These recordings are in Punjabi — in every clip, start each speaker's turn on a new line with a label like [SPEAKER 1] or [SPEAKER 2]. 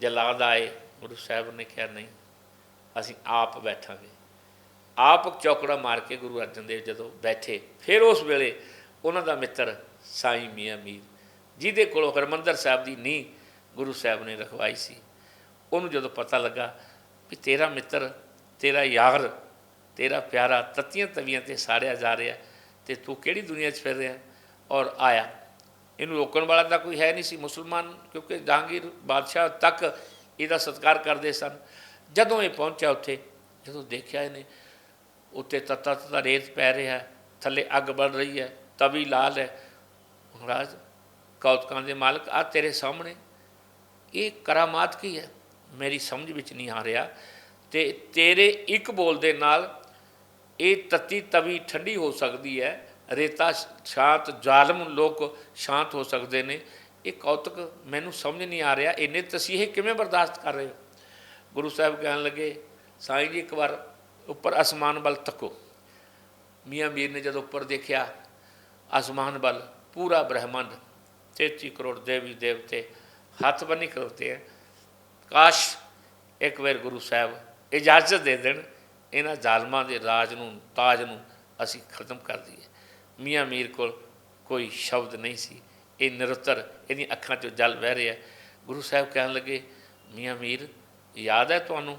[SPEAKER 1] ਜਲਾਦ ਆਏ, ਗੁਰੂ ਸਾਹਿਬ ਨੇ ਕਿਹਾ ਨਹੀਂ, ਅਸੀਂ ਆਪ ਬੈਠਾਂਗੇ। ਆਪ ਚੌਕੜਾ ਮਾਰ ਕੇ ਗੁਰੂ ਅਰਜਨ ਦੇਵ ਜਦੋਂ ਬੈਠੇ, ਫਿਰ ਉਸ ਵੇਲੇ ਉਹਨਾਂ ਦਾ ਮਿੱਤਰ ਸਾਈਂ ਮੀਆਂ ਮੀਰ, ਜਿਹਦੇ ਕੋਲੋਂ ਹਰਮੰਦਰ ਸਾਹਿਬ ਦੀ ਨੀਂਹ ਗੁਰੂ ਸਾਹਿਬ ਨੇ ਰਖਵਾਈ ਸੀ, ਉਹਨੂੰ ਜਦੋਂ ਪਤਾ ਲੱਗਾ ਵੀ ਤੇਰਾ ਮਿੱਤਰ, ਤੇਰਾ ਯਾਰ, ਤੇਰਾ ਪਿਆਰਾ ਤਤੀਆਂ ਤਵੀਆਂ ਤੇ ਸਾੜਿਆ ਜਾ ਰਿਹਾ ਤੇ ਤੂੰ ਕਿਹੜੀ ਦੁਨੀਆ 'ਚ ਫਿਰ ਰਿਹਾ ਔਰ ਆਇਆ। ਇਹਨੂੰ ਰੋਕਣ ਵਾਲਾ ਤਾਂ ਕੋਈ ਹੈ ਨਹੀਂ ਸੀ ਮੁਸਲਮਾਨ, ਕਿਉਂਕਿ ਜਹਾਂਗੀਰ ਬਾਦਸ਼ਾਹ ਤੱਕ ਇਹਦਾ ਸਤਿਕਾਰ ਕਰਦੇ ਸਨ। ਜਦੋਂ ਇਹ ਪਹੁੰਚਿਆ ਉੱਥੇ, ਜਦੋਂ ਦੇਖਿਆ ਇਹਨੇ ਉੱਤੇ ਤੱਤਾ ਤੱਤਾ ਰੇਤ ਪੈ ਰਿਹਾ ਥੱਲੇ ਅੱਗ ਬਲ ਰਹੀ ਹੈ, ਤਵੀ ਲਾਲ ਹੈ। ਮਹਾਰਾਜ, ਕੌਤਕਾਂ ਦੇ ਮਾਲਕ ਆ ਤੇਰੇ ਸਾਹਮਣੇ, ਇਹ ਕਰਾਮਾਤ ਕੀ ਹੈ? ਮੇਰੀ ਸਮਝ ਵਿੱਚ ਨਹੀਂ ਆ ਰਿਹਾ। ਤੇ ਤੇਰੇ ਇੱਕ ਬੋਲ ਦੇ ਨਾਲ ਇਹ ਤਤੀ ਤਵੀ ਠੰਡੀ ਹੋ ਸਕਦੀ ਹੈ। ਰੇਤਾ ਸ਼ਾਂਤ, ਜ਼ਾਲਮ ਲੋਕ ਸ਼ਾਂਤ ਹੋ ਸਕਦੇ ਨੇ। ਇਹ ਕੌਤਕ ਮੈਨੂੰ ਸਮਝ ਨਹੀਂ ਆ ਰਿਹਾ। ਇੰਨੇ ਤਸੀਹੇ ਕਿਵੇਂ ਬਰਦਾਸ਼ਤ ਕਰ ਰਹੇ ਹੋ? ਗੁਰੂ ਸਾਹਿਬ ਕਹਿਣ ਲੱਗੇ, ਸਾਈਂ ਜੀ, ਇੱਕ ਵਾਰ ਉੱਪਰ ਅਸਮਾਨ ਵੱਲ ਤੱਕੋ। ਮੀਆਂ ਮੀਰ ਨੇ ਜਦੋਂ ਉੱਪਰ ਦੇਖਿਆ, ਅਸਮਾਨ ਵੱਲ ਪੂਰਾ ਬ੍ਰਹਿਮੰਡ 33 ਕਰੋੜ ਦੇਵੀ ਦੇਵਤੇ, ਹੱਥ ਬੰਨੀ ਖਲੋਤੇ ਹੈ। ਕਾਸ਼ ਇੱਕ ਵਾਰ ਗੁਰੂ ਸਾਹਿਬ ਇਜਾਜ਼ਤ ਦੇ ਦੇਣ, ਇਹਨਾਂ ਜ਼ਾਲਮਾਂ ਦੇ ਰਾਜ ਨੂੰ, ਤਾਜ ਨੂੰ ਅਸੀਂ ਖਤਮ ਕਰ ਦਈਏ। ਮੀਆਂ ਮੀਰ ਕੋਲ ਕੋਈ ਸ਼ਬਦ ਨਹੀਂ ਸੀ। ਇਹ ਨਿਰਤਰ ਇਹਦੀਆਂ ਅੱਖਾਂ 'ਚੋਂ ਜਲ ਵਹਿ ਰਿਹਾ ਗੁਰੂ ਸਾਹਿਬ ਕਹਿਣ ਲੱਗੇ, ਮੀਆਂ ਮੀਰ, ਯਾਦ ਹੈ ਤੁਹਾਨੂੰ?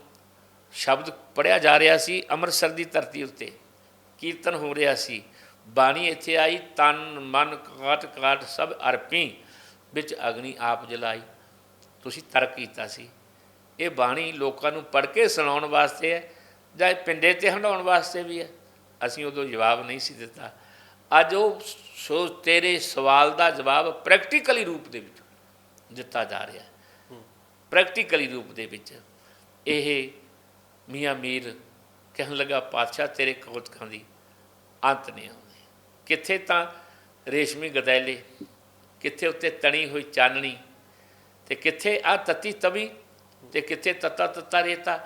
[SPEAKER 1] ਸ਼ਬਦ ਪੜਿਆ ਜਾ ਰਿਹਾ ਸੀ ਅੰਮ੍ਰਿਤਸਰ ਦੀ ਧਰਤੀ ਉੱਤੇ। ਕੀਰਤਨ ਹੋ ਰਿਹਾ ਸੀ। ਬਾਣੀ ਇੱਥੇ ਆਈ, ਤਨ, ਮਨ ਕਾਟ ਕਾਟ ਸਭ ਅਰਪੀ, ਵਿੱਚ ਅਗਨੀ ਆਪ ਜਲਾਈ। ਤੁਸੀਂ ਤਰਕ ਕੀਤਾ ਸੀ। ਇਹ ਬਾਣੀ ਲੋਕਾਂ ਨੂੰ ਪੜ੍ਹ ਕੇ ਸੁਣਾਉਣ ਵਾਸਤੇ ਹੈ ਜਾਂ ਇਹ ਪਿੰਡੇ ਤੇ ਹੰਡਾਉਣ ਵਾਸਤੇ ਵੀ ਹੈ? ਅਸੀਂ ਉਦੋਂ ਜਵਾਬ ਨਹੀਂ ਸੀ ਦਿੱਤਾ। ਅੱਜ ਉਹ ਸੋ ਤੇਰੇ ਸਵਾਲ ਦਾ ਜਵਾਬ ਪ੍ਰੈਕਟੀਕਲੀ ਰੂਪ ਦੇ ਵਿੱਚ ਦਿੱਤਾ ਜਾ ਰਿਹਾ ਹੈ। ਪ੍ਰੈਕਟੀਕਲੀ ਰੂਪ ਦੇ ਵਿੱਚ ਇਹ ਮੀਆਂ ਮੀਰ ਕਹਿਣ ਲੱਗਾ ਪਾਤਸ਼ਾਹ ਤੇਰੇ ਕੌਤਕਾਂ ਦੀ ਅੰਤ ਨਹੀਂ ਆਉਂਦੀ। ਕਿੱਥੇ ਤਾਂ ਰੇਸ਼ਮੀ ਗਦੈਲੇ ਕਿੱਥੇ ਉੱਤੇ ਤਣੀ ਹੋਈ ਚਾਨਣੀ ਤੇ ਕਿੱਥੇ ਆ ਤਤੀ ਤਵੀ ਤੇ ਕਿੱਥੇ ਤਤਾ ਤਤਾ ਰੇਤਾ?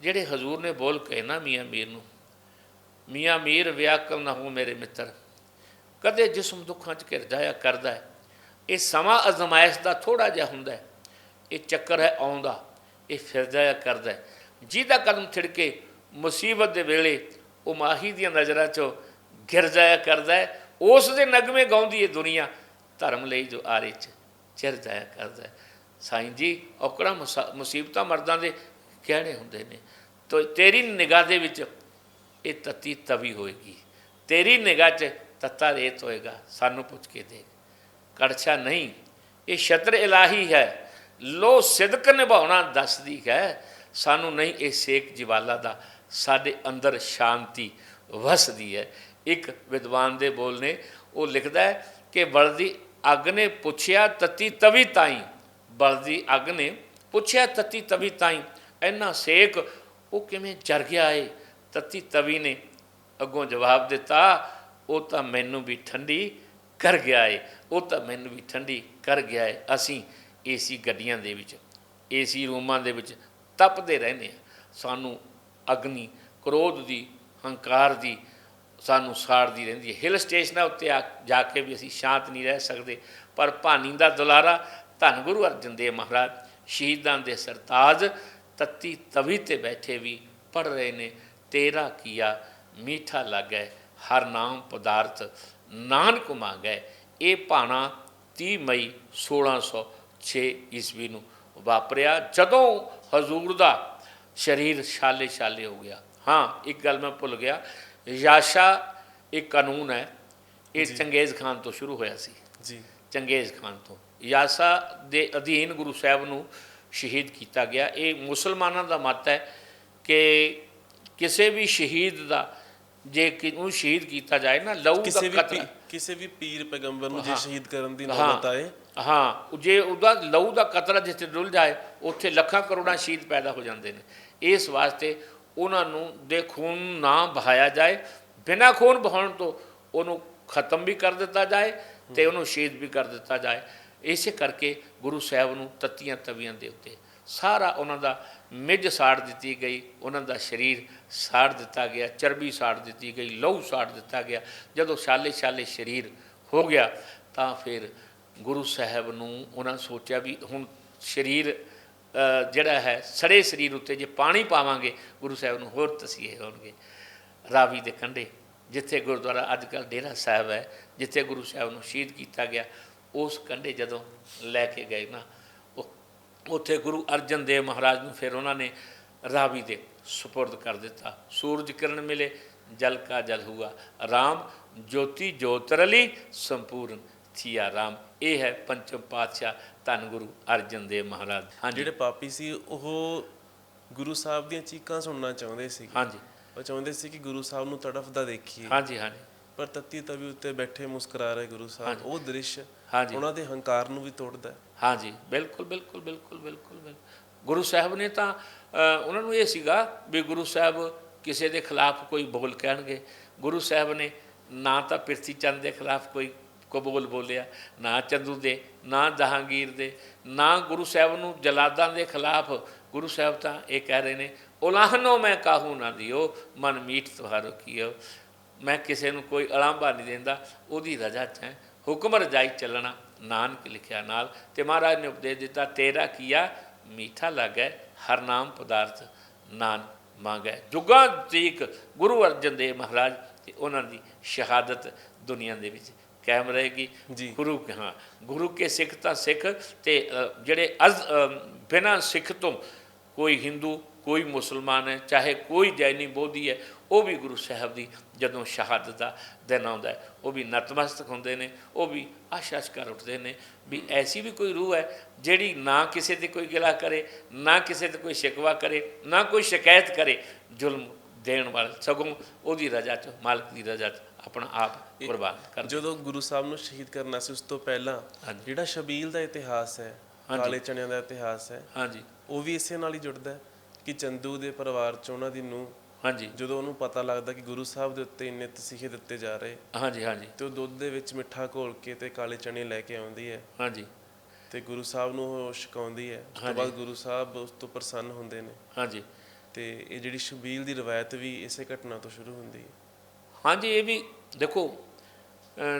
[SPEAKER 1] ਜਿਹੜੇ ਹਜ਼ੂਰ ਨੇ ਬੋਲ ਕੇ ਨਾ ਮੀਆਂ ਮੀਰ ਨੂੰ ਮੀਆਂ ਮੀਰ ਵਿਆਕਲ ਨਾ ਹੋ ਮੇਰੇ ਮਿੱਤਰ। ਕਦੇ ਜਿਸਮ ਦੁੱਖਾਂ 'ਚ ਘਿਰ ਜਾਇਆ ਕਰਦਾ ਹੈ। ਇਹ ਸਮਾਂ ਅਜ਼ਮਾਇਸ਼ ਦਾ ਥੋੜਾ ਜਿਹਾ ਹੁੰਦਾ ਹੈ। ਇਹ ਚੱਕਰ ਹੈ ਆਉਂਦਾ, ਇਹ ਫਿਰ ਜਾਇਆ ਕਰਦਾ ਹੈ। ਜਿਹਦਾ ਕਦਮ ਥਿੜਕੇ ਮੁਸੀਬਤ ਦੇ ਵੇਲੇ ਉਹ ਮਾਹੀ ਦੀਆਂ ਨਜ਼ਰਾਂ 'ਚੋਂ ਗਿਰ ਜਾਇਆ ਕਰਦਾ ਹੈ। ਉਸ ਦੇ ਨਗਮੇ ਗਾਉਂਦੀ ਹੈ ਦੁਨੀਆ ਧਰਮ ਲਈ ਜੋ ਆਰੇ 'ਚ ਚਿਰ ਜਾਇਆ ਕਰਦਾ ਹੈ। ਸਾਈਂ ਜੀ, ਔਕੜਾ ਮੁਸਾ- ਮੁਸੀਬਤਾਂ ਮਰਦਾਂ ਦੇ ਕਹਿਣੇ ਹੁੰਦੇ ਨੇ। ਤੋ ਤੇਰੀ ਨਿਗਾਹ ਦੇ ਵਿੱਚ ਇਹ ਤਤੀ ਤਵੀ ਹੋਏਗੀ। ਤੇਰੀ ਨਿਗਾਹ 'ਚ ਤੱਤਾ ਰੇਤ ਹੋਏਗਾ, ਸਾਨੂੰ ਪੁੱਛ ਕੇ ਦੇ ਕੜਛਾ ਨਹੀਂ, ਇਹ ਸ਼ਤਰ ਇਲਾਹੀ ਹੈ। ਲੋ ਸਿਦਕ ਨਿਭਾਉਣਾ ਦੱਸਦੀ ਹੈ। ਸਾਨੂੰ ਨਹੀਂ ਇਹ ਸੇਕ ਜਵਾਲਾ ਦਾ, ਸਾਡੇ ਅੰਦਰ ਸ਼ਾਂਤੀ ਵਸਦੀ ਹੈ। ਇੱਕ ਵਿਦਵਾਨ ਦੇ ਬੋਲ ਨੇ ਉਹ ਲਿਖਦਾ ਹੈ ਕਿ ਬਲਦੀ ਅੱਗ ਨੇ ਪੁੱਛਿਆ ਤਤੀ ਤਵੀ ਤਾਈ। ਬਲਦੀ ਅੱਗ ਨੇ ਪੁੱਛਿਆ ਤਤੀ ਤਵੀ ਤਾਈ। ਇੰਨਾ ਸੇਕ ਉਹ ਕਿਵੇਂ ਚਰ ਗਿਆ ਏ? ਤਤੀ ਤਵੀ ਨੇ ਅੱਗੋਂ ਜਵਾਬ ਦਿੱਤਾ, ਉਹ ਤਾਂ ਮੈਨੂੰ ਵੀ ਠੰਡੀ ਕਰ ਗਿਆ ਏ, ਉਹ ਤਾਂ ਮੈਨੂੰ ਵੀ ਠੰਡੀ ਕਰ ਗਿਆ ਏ। ਅਸੀਂ ਏਸੀ ਗੱਡੀਆਂ ਦੇ ਵਿੱਚ ਏਸੀ ਰੂਮਾਂ ਦੇ ਵਿੱਚ ਤਪਦੇ ਰਹਿੰਦੇ ਹਾਂ। ਸਾਨੂੰ ਅਗਨੀ ਕ੍ਰੋਧ ਦੀ, ਹੰਕਾਰ ਦੀ ਸਾਨੂੰ ਸਾੜਦੀ ਰਹਿੰਦੀ ਹੈ। ਹਿਲ ਸਟੇਸ਼ਨਾਂ ਉੱਤੇ ਆ ਜਾ ਕੇ ਵੀ ਅਸੀਂ ਸ਼ਾਂਤ ਨਹੀਂ ਰਹਿ ਸਕਦੇ। ਪਰ ਭਾਨੀ ਦਾ ਦੁਲਾਰਾ, ਧੰਨ ਗੁਰੂ ਅਰਜਨ ਦੇਵ ਮਹਾਰਾਜ, ਸ਼ਹੀਦਾਂ ਦੇ ਸਰਤਾਜ ਤਤੀ ਤਵੀ ਤੇ ਬੈਠੇ ਵੀ ਪੜ ਰਹੇ ਨੇ। ਤੇਰਾ ਕੀਆ ਮੀਠਾ ਲੱਗੈ ਹਰ ਨਾਮ ਪਦਾਰਥ ਨਾਨਕ ਮੰਗੈ। ਇਹ ਭਾਣਾ 30 ਮਈ 1606 ਈਸਵੀ ਨੂੰ ਵਾਪਰਿਆ। ਜਦੋਂ ਹਜ਼ੂਰ ਦਾ ਸਰੀਰ ਛਾਲੇ ਛਾਲੇ ਹੋ ਗਿਆ। ਹਾਂ ਇੱਕ ਗੱਲ ਮੈਂ ਭੁੱਲ ਗਿਆ। ਯਾਸ਼ਾ ਇੱਕ ਕਾਨੂੰਨ ਹੈ। ਇਹ ਚੰਗੇਜ਼ ਖਾਨ ਤੋਂ ਸ਼ੁਰੂ ਹੋਇਆ ਸੀ।
[SPEAKER 2] ਜੀ।
[SPEAKER 1] ਚੰਗੇਜ਼ ਖਾਨ ਤੋਂ। ਯਾਸਾ ਦੇ ਅਧੀਨ ਗੁਰੂ ਸਾਹਿਬ ਨੂੰ ਸ਼ਹੀਦ ਕੀਤਾ ਗਿਆ। ਇਹ ਮੁਸਲਮਾਨਾਂ ਦਾ ਮਤ ਹੈ ਕਿ ਕਿਸੇ ਵੀ ਸ਼ਹੀਦ ਦਾ ਜੇ ਕਿਨੂੰ ਸ਼ਹੀਦ ਕੀਤਾ ਜਾਏ ਨਾ ਲਹੂ ਦਾ
[SPEAKER 2] ਵੀ ਕਿਸੇ ਵੀ ਪੀਰ ਪੈਗੰਬਰ ਨੂੰ ਜੇ। ਸ਼ਹੀਦ ਕਰਨ ਦੀ ਨੌਬਤ ਆਏ
[SPEAKER 1] ਹਾਂ ਜੇ ਉਹਦਾ ਲਹੂ ਦਾ ਕਤਰਾ ਜਿੱਥੇ ਡੁੱਲ ਜਾਏ ਉੱਥੇ ਲੱਖਾਂ ਕਰੋੜਾਂ ਸ਼ਹੀਦ ਪੈਦਾ ਹੋ ਜਾਂਦੇ ਨੇ। ਇਸ ਵਾਸਤੇ ਉਹਨਾਂ ਨੂੰ ਦੇ ਖੂਨ ਨਾ ਬਹਾਇਆ ਜਾਏ ਬਿਨਾਂ ਖੂਨ ਬਹਾਉਣ ਤੋਂ ਉਹਨੂੰ ਖਤਮ ਵੀ ਕਰ ਦਿੱਤਾ ਜਾਏ ਤੇ ਉਹਨੂੰ ਸ਼ਹੀਦ ਵੀ ਕਰ ਦਿੱਤਾ ਜਾਏ। ਇਸੇ ਕਰਕੇ ਗੁਰੂ ਸਾਹਿਬ ਨੂੰ ਤਤੀਆਂ ਤਵੀਆਂ ਦੇ ਉੱਤੇ ਸਾਰਾ ਉਹਨਾਂ ਦਾ ਮਿੱਝ ਸਾੜ ਦਿੱਤੀ ਗਈ, ਉਹਨਾਂ ਦਾ ਸਰੀਰ ਸਾੜ ਦਿੱਤਾ ਗਿਆ, ਚਰਬੀ ਸਾੜ ਦਿੱਤੀ ਗਈ, ਲਹੂ ਸਾੜ ਦਿੱਤਾ ਗਿਆ। ਜਦੋਂ ਛਾਲੇ ਛਾਲੇ ਸਰੀਰ ਹੋ ਗਿਆ, ਤਾਂ ਫਿਰ ਗੁਰੂ ਸਾਹਿਬ ਨੂੰ ਉਹਨਾਂ ਸੋਚਿਆ ਵੀ ਹੁਣ ਸਰੀਰ ਜਿਹੜਾ ਹੈ, ਸੜੇ ਸਰੀਰ ਉੱਤੇ ਜੇ ਪਾਣੀ ਪਾਵਾਂਗੇ, ਗੁਰੂ ਸਾਹਿਬ ਨੂੰ ਹੋਰ ਤਸੀਹੇ ਹੋਣਗੇ। ਰਾਵੀ ਦੇ ਕੰਢੇ, ਜਿੱਥੇ ਗੁਰਦੁਆਰਾ ਅੱਜ ਕੱਲ੍ਹ ਡੇਰਾ ਸਾਹਿਬ ਹੈ, ਜਿੱਥੇ ਗੁਰੂ ਸਾਹਿਬ ਨੂੰ ਸ਼ਹੀਦ ਕੀਤਾ ਗਿਆ, ਉਸ ਕੰਢੇ ਜਦੋਂ ਲੈ ਕੇ ਗਏ ਨਾ ਉੱਥੇ ਗੁਰੂ ਅਰਜਨ ਦੇਵ ਮਹਾਰਾਜ ਨੂੰ ਫਿਰ ਉਹਨਾਂ ਨੇ ਰਾਵੀ ਦੇ ਸੁਪਰਦ ਕਰ ਦਿੱਤਾ। ਸੂਰਜ ਕਿਰਨ ਮਿਲੇ ਜਲ ਕਾ ਜਲ ਹੁਆ। ਰਾਮ ਜੋਤੀ ਜੋਤਰਲੀ ਸੰਪੂਰਨ ਥੀਆ ਰਾਮ। ਇਹ ਹੈ ਪੰਚਮ ਪਾਤਸ਼ਾਹ ਧੰਨ ਗੁਰੂ ਅਰਜਨ ਦੇਵ ਮਹਾਰਾਜ। ਹਾਂਜੀ।
[SPEAKER 2] ਜਿਹੜੇ ਪਾਪੀ ਸੀ ਉਹ ਗੁਰੂ ਸਾਹਿਬ ਦੀਆਂ ਚੀਕਾਂ ਸੁਣਨਾ ਚਾਹੁੰਦੇ ਸੀ।
[SPEAKER 1] ਹਾਂਜੀ।
[SPEAKER 2] ਉਹ ਚਾਹੁੰਦੇ ਸੀ ਕਿ ਗੁਰੂ ਸਾਹਿਬ ਨੂੰ ਤੜਫਦਾ ਦੇਖੀਏ।
[SPEAKER 1] ਹਾਂਜੀ ਹਾਂਜੀ।
[SPEAKER 2] ਪਰ ਤੱਤੀ ਤਵੀ ਉੱਤੇ ਬੈਠੇ ਮੁਸਕਰਾ ਰਹੇ ਗੁਰੂ ਸਾਹਿਬ। ਉਹ ਦ੍ਰਿਸ਼
[SPEAKER 1] ਹਾਂਜੀ।
[SPEAKER 2] ਉਹਨਾਂ ਦੇ ਹੰਕਾਰ ਨੂੰ ਵੀ ਤੋੜਦਾ ਹੈ।
[SPEAKER 1] ਹਾਂਜੀ ਬਿਲਕੁਲ ਬਿਲਕੁਲ ਬਿਲਕੁਲ ਬਿਲਕੁਲ। ਗੁਰੂ ਸਾਹਿਬ ਨੇ ਤਾਂ ਉਹਨਾਂ ਨੂੰ ਇਹ ਸੀਗਾ ਵੀ ਗੁਰੂ ਸਾਹਿਬ ਕਿਸੇ ਦੇ ਖਿਲਾਫ ਕੋਈ ਬੋਲ ਕਹਿਣਗੇ। ਗੁਰੂ ਸਾਹਿਬ ਨੇ ਨਾ ਤਾਂ ਪਿਰਥੀ ਚੰਦ ਦੇ ਖਿਲਾਫ ਕੋਈ ਕਬੂਲ ਬੋਲਿਆ ਨਾ ਚੰਦੂ ਦੇ ਨਾ ਜਹਾਂਗੀਰ ਦੇ ਨਾ ਗੁਰੂ ਸਾਹਿਬ ਨੂੰ ਜਲਾਦਾਂ ਦੇ ਖਿਲਾਫ। ਗੁਰੂ ਸਾਹਿਬ ਤਾਂ ਇਹ ਕਹਿ ਰਹੇ ਨੇ ਉਲਾਹਨੋ ਮੈਂ ਕਾਹੂ ਨਾ ਦਿਓ ਮਨ ਮੀਠ ਤੁਹਾਰੋ ਕੀਓ। ਮੈਂ ਕਿਸੇ ਨੂੰ ਕੋਈ ਅਲਾਂਭਾ ਨਹੀਂ ਦਿੰਦਾ ਉਹਦੀ ਰਜ਼ਾ 'ਚ ਹੈ। ਹੁਕਮ ਰਜਾਈ ਚੱਲਣਾ ਨਾਨਕ ਲਿਖਿਆ ਨਾਲ ਤੇ ਮਹਾਰਾਜ ਨੇ ਉਪਦੇਸ਼ ਦਿੱਤਾ ਤੇਰਾ ਕੀਆ ਮੀਠਾ ਲੱਗੈ ਹਰ ਨਾਮ ਪਦਾਰਥ ਨਾਨ ਮੰਗੈ। ਜੁਗਾ ਤੀਕ ਗੁਰੂ ਅਰਜਨ ਦੇਵ ਮਹਾਰਾਜ ਤੇ ਉਹਨਾਂ ਦੀ ਸ਼ਹਾਦਤ ਦੁਨੀਆ ਦੇ ਵਿੱਚ ਕਾਇਮ ਰਹੇਗੀ।
[SPEAKER 2] ਜੀ।
[SPEAKER 1] ਗੁਰੂ ਹਾਂ ਗੁਰੂ ਕੇ ਸਿੱਖ ਤਾਂ ਸਿੱਖ ਤੇ ਜਿਹੜੇ ਅਜ਼ ਬਿਨਾਂ ਸਿੱਖ ਤੋਂ ਕੋਈ ਹਿੰਦੂ ਕੋਈ ਮੁਸਲਮਾਨ ਹੈ ਚਾਹੇ ਕੋਈ ਜੈਨੀ ਬੋਧੀ ਹੈ ਉਹ ਵੀ ਗੁਰੂ ਸਾਹਿਬ ਦੀ ਜਦੋਂ ਸ਼ਹਾਦਤ ਦਾ ਦਿਨ ਆਉਂਦਾ ਉਹ ਵੀ ਨਤਮਸਤਕ ਹੁੰਦੇ ਨੇ ਉਹ ਵੀ ਆਸ਼ਾਸ਼ ਕਰ ਉੱਠਦੇ ਨੇ ਵੀ ਐਸੀ ਵੀ ਕੋਈ ਰੂਹ ਹੈ ਜਿਹੜੀ ਨਾ ਕਿਸੇ ਤੇ ਕੋਈ ਗਿਲਾ ਕਰੇ ਨਾ ਕਿਸੇ ਤੇ ਕੋਈ ਸ਼ਿਕਵਾ ਕਰੇ ਨਾ ਕੋਈ ਸ਼ਿਕਾਇਤ ਕਰੇ ਜ਼ੁਲਮ ਦੇਣ ਵਾਲਾ ਸਗੋਂ ਉਹਦੀ ਰਜ਼ਾ ਚ ਮਾਲਕ ਦੀ ਰਜ਼ਾ ਚ ਆਪਣਾ ਆਪ ਕੁਰਬਾਨ ਕਰ
[SPEAKER 2] ਜਦੋਂ ਗੁਰੂ ਸਾਹਿਬ ਨੂੰ ਸ਼ਹੀਦ ਕਰਨਾ ਸੀ ਉਸ ਤੋਂ ਪਹਿਲਾਂ। ਜਿਹੜਾ ਸ਼ਬੀਲ ਦਾ ਇਤਿਹਾਸ ਹੈ। ਕਾਲੇ ਚਣਿਆਂ ਦਾ ਇਤਿਹਾਸ ਹੈ
[SPEAKER 1] ਹਾਂਜੀ
[SPEAKER 2] ਉਹ ਵੀ ਇਸੇ ਨਾਲ ਹੀ ਜੁੜਦਾ ਹੈ ਕਿ ਚੰਦੂ ਦੇ ਪਰਿਵਾਰ ਚ ਉਹਨਾਂ ਦੀ ਨੂੰ
[SPEAKER 1] ਹਾਂਜੀ।
[SPEAKER 2] ਜਦੋਂ ਉਹਨੂੰ ਪਤਾ ਲੱਗਦਾ ਕਿ ਗੁਰੂ ਸਾਹਿਬ ਦੇ ਉੱਤੇ ਇੰਨੇ ਤਸੀਹੇ ਦਿੱਤੇ ਜਾ ਰਹੇ
[SPEAKER 1] ਹਾਂਜੀ ਹਾਂਜੀ।
[SPEAKER 2] ਤੇ ਉਹ ਦੁੱਧ ਦੇ ਵਿੱਚ ਮਿੱਠਾ ਘੋਲ ਕੇ ਤੇ ਕਾਲੇ ਚਣੇ ਲੈ ਕੇ ਆਉਂਦੀ ਹੈ।
[SPEAKER 1] ਹਾਂਜੀ।
[SPEAKER 2] ਤੇ ਗੁਰੂ ਸਾਹਿਬ ਨੂੰ ਉਹ ਛਕਾਉਂਦੀ ਹੈ। ਉਸ ਤੋਂ। ਬਾਅਦ ਗੁਰੂ ਸਾਹਿਬ ਉਸ ਤੋਂ ਪ੍ਰਸੰਨ ਹੁੰਦੇ ਨੇ।
[SPEAKER 1] ਹਾਂਜੀ।
[SPEAKER 2] ਤੇ ਇਹ ਜਿਹੜੀ ਸ਼ਬੀਲ ਦੀ ਰਵਾਇਤ ਵੀ ਇਸੇ ਘਟਨਾ ਤੋਂ ਸ਼ੁਰੂ ਹੁੰਦੀ ਹੈ।
[SPEAKER 1] ਹਾਂਜੀ ਇਹ ਵੀ ਦੇਖੋ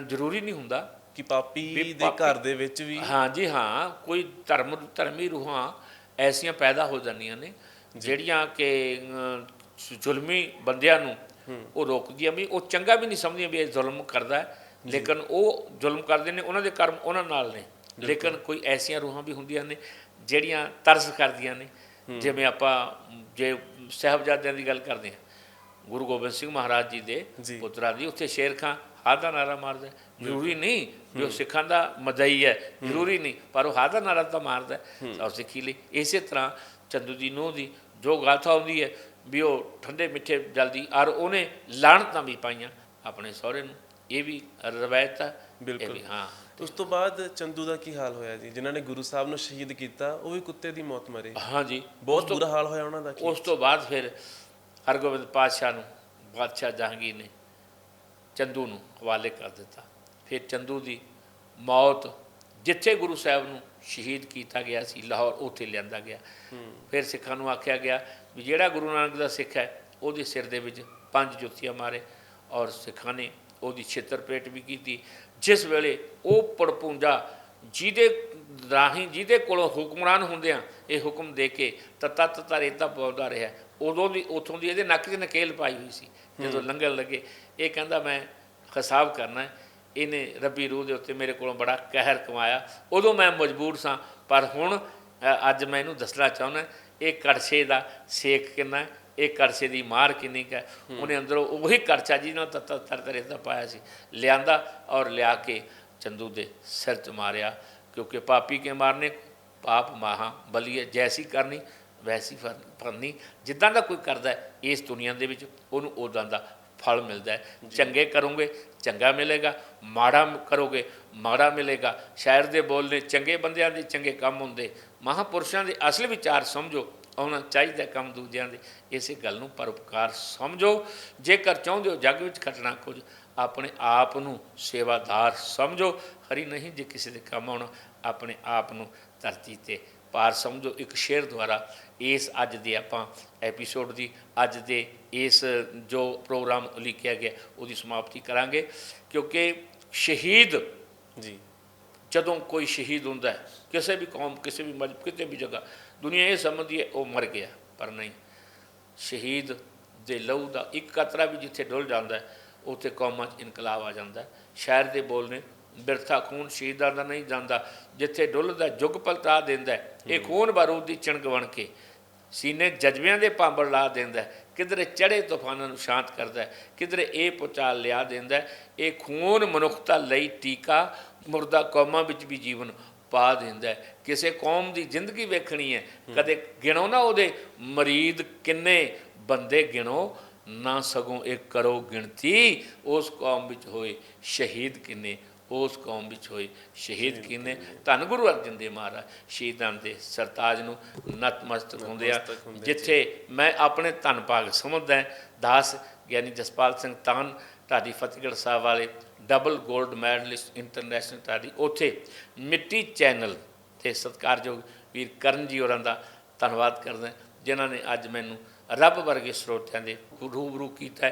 [SPEAKER 1] ਜ਼ਰੂਰੀ ਨਹੀਂ ਹੁੰਦਾ
[SPEAKER 2] ਕਿ ਪਾਪੀ ਦੇ ਘਰ ਦੇ ਵਿੱਚ ਵੀ
[SPEAKER 1] ਹਾਂਜੀ ਹਾਂ ਕੋਈ ਧਰਮ ਧਰਮੀ ਰੂਹਾਂ ਐਸੀਆਂ ਪੈਦਾ ਹੋ ਜਾਂਦੀਆਂ ਨੇ ਜਿਹੜੀਆਂ ਕਿ ਜ਼ੁਲਮੀ ਬੰਦਿਆਂ ਨੂੰ ਉਹ ਰੋਕਦੀਆਂ ਵੀ ਉਹ ਚੰਗਾ ਵੀ ਨਹੀਂ ਸਮਝਦੀਆਂ ਵੀ ਇਹ ਜ਼ੁਲਮ ਕਰਦਾ ਹੈ। ਲੇਕਿਨ ਉਹ ਜ਼ੁਲਮ ਕਰਦੇ ਨੇ ਉਹਨਾਂ ਦੇ ਕਰਮ ਉਹਨਾਂ ਨਾਲ ਨੇ। ਲੇਕਿਨ ਕੋਈ ਐਸੀਆਂ ਰੂਹਾਂ ਵੀ ਹੁੰਦੀਆਂ ਨੇ ਜਿਹੜੀਆਂ ਤਰਸ ਕਰਦੀਆਂ ਨੇ। ਜਿਵੇਂ ਆਪਾਂ ਜੇ ਸਾਹਿਬਜ਼ਾਦਿਆਂ ਦੀ ਗੱਲ ਕਰਦੇ ਹਾਂ ਗੁਰੂ ਗੋਬਿੰਦ ਸਿੰਘ ਮਹਾਰਾਜ ਜੀ ਦੇ। ਪੁੱਤਰਾਂ ਦੀ ਉੱਥੇ ਸ਼ੇਰ ਖਾਂ ਹਾਦਾ ਨਾਰਾ ਮਾਰਦਾ। ਜ਼ਰੂਰੀ ਨਹੀਂ ਵੀ ਉਹ ਸਿੱਖਾਂ ਦਾ ਮਦਈ ਹੈ ਜ਼ਰੂਰੀ ਨਹੀਂ ਪਰ ਉਹ ਹਾਦਾ ਨਾਰਾ ਤਾਂ ਮਾਰਦਾ ਔਰ ਸਿੱਖੀ ਲਈ। ਇਸੇ ਤਰ੍ਹਾਂ ਚੰਦੂ ਦੀ ਨੂੰਹ ਦੀ ਜੋ ਗਾਥਾ ਹੁੰਦੀ ਹੈ ਵੀ ਉਹ ਠੰਡੇ ਮਿੱਠੇ ਜਲਦੀ ਔਰ ਉਹਨੇ ਲਾਹਣਤਾਂ ਵੀ ਪਾਈਆਂ ਆਪਣੇ ਸਹੁਰੇ ਨੂੰ। ਇਹ ਵੀ ਰਵਾਇਤ ਹੈ
[SPEAKER 2] ਬਿਲਕੁਲ।
[SPEAKER 1] ਹਾਂ।
[SPEAKER 2] ਉਸ ਤੋਂ ਬਾਅਦ ਚੰਦੂ ਦਾ ਕੀ ਹਾਲ ਹੋਇਆ ਜੀ? ਜਿਨ੍ਹਾਂ ਨੇ ਗੁਰੂ ਸਾਹਿਬ ਨੂੰ ਸ਼ਹੀਦ ਕੀਤਾ ਉਹ ਵੀ ਕੁੱਤੇ ਦੀ ਮੌਤ ਮਰੇ।
[SPEAKER 1] ਹਾਂਜੀ
[SPEAKER 2] ਬਹੁਤ ਬੁਰਾ ਹਾਲ ਹੋਇਆ ਉਹਨਾਂ ਦਾ
[SPEAKER 1] ਉਸ ਤੋਂ ਬਾਅਦ ਫਿਰ ਹਰਗੋਬਿੰਦ ਪਾਤਸ਼ਾਹ ਨੂੰ ਬਾਦਸ਼ਾਹ ਜਹਾਂਗੀਰ ਨੇ ਚੰਦੂ ਨੂੰ ਹਵਾਲੇ ਕਰ ਦਿੱਤਾ। ਫਿਰ ਚੰਦੂ ਦੀ ਮੌਤ ਜਿੱਥੇ ਗੁਰੂ ਸਾਹਿਬ ਨੂੰ ਸ਼ਹੀਦ ਕੀਤਾ ਗਿਆ ਸੀ ਲਾਹੌਰ ਉੱਥੇ ਲਿਆਂਦਾ ਗਿਆ। ਫਿਰ ਸਿੱਖਾਂ ਨੂੰ ਆਖਿਆ ਗਿਆ ਵੀ ਜਿਹੜਾ ਗੁਰੂ ਨਾਨਕ ਦਾ ਸਿੱਖ ਹੈ ਉਹਦੇ ਸਿਰ ਦੇ ਵਿੱਚ ਪੰਜ ਜੁੱਤੀਆਂ ਮਾਰੇ ਔਰ ਸਿੱਖਾਂ ਨੇ ਉਹਦੀ ਛਿੱਤਰਪੇਟ ਵੀ ਕੀਤੀ। ਜਿਸ ਵੇਲੇ ਉਹ ਪੜਪੂੰਜਾ ਜਿਹਦੇ ਰਾਹੀਂ ਜਿਹਦੇ ਕੋਲੋਂ ਹੁਕਮਰਾਨ ਹੁੰਦਿਆਂ ਇਹ ਹੁਕਮ ਦੇ ਕੇ ਤਤਾ ਤਤਾ ਰੇਤਾ ਪਾਉਂਦਾ ਰਿਹਾ। ਉਦੋਂ ਦੀ ਉਥੋਂ ਦੀ ਇਹਦੇ ਨੱਕ 'ਚ ਨਕੇਲ ਪਾਈ ਹੋਈ ਸੀ ਜਦੋਂ ਲੰਘਣ ਲੱਗੇ। ਇਹ ਕਹਿੰਦਾ ਮੈਂ ਹਿਸਾਬ ਕਰਨਾ ਇਹਨੇ ਰੱਬੀ ਰੂਹ ਦੇ ਉੱਤੇ ਮੇਰੇ ਕੋਲੋਂ ਬੜਾ ਕਹਿਰ ਕਮਾਇਆ। ਉਦੋਂ ਮੈਂ ਮਜਬੂਰ ਸਾਂ ਪਰ ਹੁਣ ਅੱਜ ਮੈਂ ਇਹਨੂੰ ਦੱਸਣਾ ਚਾਹੁੰਦਾ ਇਹ ਕੜਛੇ ਦਾ ਸੇਕ ਕਿੰਨਾ ਇਹ ਕੜਛੇ ਦੀ ਮਾਰ ਕਿੰਨੀ ਹੈ। ਉਹਨੇ ਅੰਦਰੋਂ ਉਹੀ ਕੜਛਾ ਜਿਹਦੇ ਨਾਲ ਤੱਤਾ ਤਰ ਤਰੇ ਦਾ ਪਾਇਆ ਸੀ। ਲਿਆਂਦਾ ਔਰ ਲਿਆ ਕੇ ਚੰਦੂ ਦੇ ਸਿਰ 'ਚ ਮਾਰਿਆ ਕਿਉਂਕਿ ਪਾਪੀ ਕੇ ਮਾਰਨੇ ਪਾਪ ਮਹਾ ਬਲੀਏ ਜੈਸੀ ਕਰਨੀ ਵੈਸੀ ਫਰ- ਫਰਨੀ। ਜਿੱਦਾਂ ਦਾ ਕੋਈ ਕਰਦਾ ਇਸ ਦੁਨੀਆ ਦੇ ਵਿੱਚ ਉਹਨੂੰ ਉਦਾਂ ਦਾ ਫਲ ਮਿਲਦਾ ਹੈ। ਚੰਗੇ ਕਰੋਗੇ ਚੰਗਾ ਮਿਲੇਗਾ। ਮਾੜਾ ਕਰੋਗੇ ਮਾੜਾ ਮਿਲੇਗਾ। ਸ਼ਾਇਰ ਦੇ ਬੋਲ ਨੇ ਚੰਗੇ ਬੰਦਿਆਂ ਦੇ ਚੰਗੇ ਕੰਮ ਹੁੰਦੇ। ਮਹਾਪੁਰਸ਼ਾਂ ਦੇ ਅਸਲ ਵਿਚਾਰ ਸਮਝੋ ਆਉਣਾ ਚਾਹੀਦਾ ਕੰਮ ਦੂਜਿਆਂ ਦੇ। ਇਸੇ ਗੱਲ ਨੂੰ ਪਰਉਪਕਾਰ ਸਮਝੋ। ਜੇਕਰ ਚਾਹੁੰਦੇ ਹੋ ਜੱਗ ਵਿੱਚ ਖਟਣਾ ਕੁਝ ਆਪਣੇ ਆਪ ਨੂੰ ਸੇਵਾਦਾਰ ਸਮਝੋ। ਹਰੀ ਨਹੀਂ ਜੇ ਕਿਸੇ ਦੇ ਕੰਮ ਆਉਣਾ ਆਪਣੇ ਆਪ ਨੂੰ ਧਰਤੀ ਤੇ ਪਾਰ ਸਮਝੋ ਇੱਕ ਸ਼ੇਰ ਦੁਆਰਾ ਇਸ ਅੱਜ ਦੇ ਆਪਾਂ ਐਪੀਸੋਡ ਦੀ ਅੱਜ ਦੇ ਇਸ ਜੋ ਪ੍ਰੋਗਰਾਮ ਲਿਖਿਆ ਗਿਆ ਉਹਦੀ ਸਮਾਪਤੀ ਕਰਾਂਗੇ। ਕਿਉਂਕਿ ਸ਼ਹੀਦ
[SPEAKER 2] ਜੀ।
[SPEAKER 1] ਜਦੋਂ ਕੋਈ ਸ਼ਹੀਦ ਹੁੰਦਾ ਹੈ ਕਿਸੇ ਵੀ ਕੌਮ ਕਿਸੇ ਵੀ ਮਜਬ ਕਿਤੇ ਵੀ ਜਗ੍ਹਾ ਦੁਨੀਆ ਇਹ ਸਮਝਦੀ ਹੈ ਉਹ ਮਰ ਗਿਆ ਪਰ ਨਹੀਂ। ਸ਼ਹੀਦ ਦੇ ਲਹੂ ਦਾ ਇੱਕ ਕਤਰਾ ਵੀ ਜਿੱਥੇ ਡੁੱਲ ਜਾਂਦਾ ਹੈ ਉੱਥੇ ਕੌਮਾਂ 'ਚ ਇਨਕਲਾਬ ਆ ਜਾਂਦਾ ਹੈ। ਸ਼ਾਇਰ ਦੇ ਬੋਲ ਨੇ ਬਿਰਥਾ ਖੂਨ ਸ਼ਹੀਦਾਂ ਦਾ ਨਹੀਂ ਜਾਂਦਾ ਜਿੱਥੇ ਡੁੱਲਦਾ ਜੁਗ ਪਲਟਾ ਦਿੰਦਾ। ਇਹ ਖੂਨ ਬਾਰੂਦ ਦੀ ਚਿਣਗ ਬਣ ਕੇ ਸੀਨੇ ਜਜ਼ਬਿਆਂ ਦੇ ਪਾਂਬੜ ਲਾ ਦਿੰਦਾ। ਕਿਧਰੇ ਚੜੇ ਤੂਫਾਨਾਂ ਨੂੰ ਸ਼ਾਂਤ ਕਰਦਾ ਕਿਧਰੇ ਇਹ ਪੁਚਾਲ ਲਿਆ ਦਿੰਦਾ। ਇਹ ਖੂਨ ਮਨੁੱਖਤਾ ਲਈ ਟੀਕਾ ਮੁਰਦਾ ਕੌਮਾਂ ਵਿੱਚ ਵੀ ਜੀਵਨ ਪਾ ਦਿੰਦਾ। ਕਿਸੇ ਕੌਮ ਦੀ ਜ਼ਿੰਦਗੀ ਵੇਖਣੀ ਹੈ ਕਦੇ ਗਿਣੋ ਨਾ ਉਹਦੇ ਮਰੀਦ ਕਿੰਨੇ ਬੰਦੇ ਗਿਣੋ ਨਾ ਸਗੋਂ ਇਹ ਕਰੋ ਗਿਣਤੀ ਉਸ ਕੌਮ ਵਿੱਚ ਹੋਏ ਸ਼ਹੀਦ ਕਿੰਨੇ ਉਸ ਕੌਮ ਵਿੱਚ ਹੋਏ। ਸ਼ਹੀਦ ਕਿੰਨੇ ਧੰਨ ਗੁਰੂ ਅਰਜਨ ਦੇਵ ਮਹਾਰਾਜ। ਸ਼ਹੀਦਾਂ ਦੇ ਸਰਤਾਜ ਨੂੰ ਨਤਮਸਤਕ ਹੁੰਦੇ ਆ। ਜਿੱਥੇ ਮੈਂ ਆਪਣੇ ਧੰਨ ਭਾਗ ਸਮਝਦਾ ਹਾਂ, ਦਾਸ ਗਿਆਨੀ ਜਸਪਾਲ ਸਿੰਘ ਤਾਨ ਢਾਡੀ ਫਤਿਹਗੜ੍ਹ ਸਾਹਿਬ ਵਾਲੇ ਡਬਲ 골ਡ ਮੈਡਲਿਸਟ ਇੰਟਰਨੈਸ਼ਨਲ ਢਾਡੀ ਉੱਥੇ ਮਿੱਟੀ ਚੈਨਲ ਤੇ ਸਤਿਕਾਰਯੋਗ ਵੀਰ ਕਰਨ ਜੀ ਹੋਰਾਂ ਦਾ ਧੰਨਵਾਦ ਕਰਦਾ ਜਿਨ੍ਹਾਂ ਨੇ ਅੱਜ ਮੈਨੂੰ ਰੱਬ ਵਰਗੇ ਸਰੋਤਿਆਂ ਦੇ ਰੂਬਰੂ ਕੀਤਾ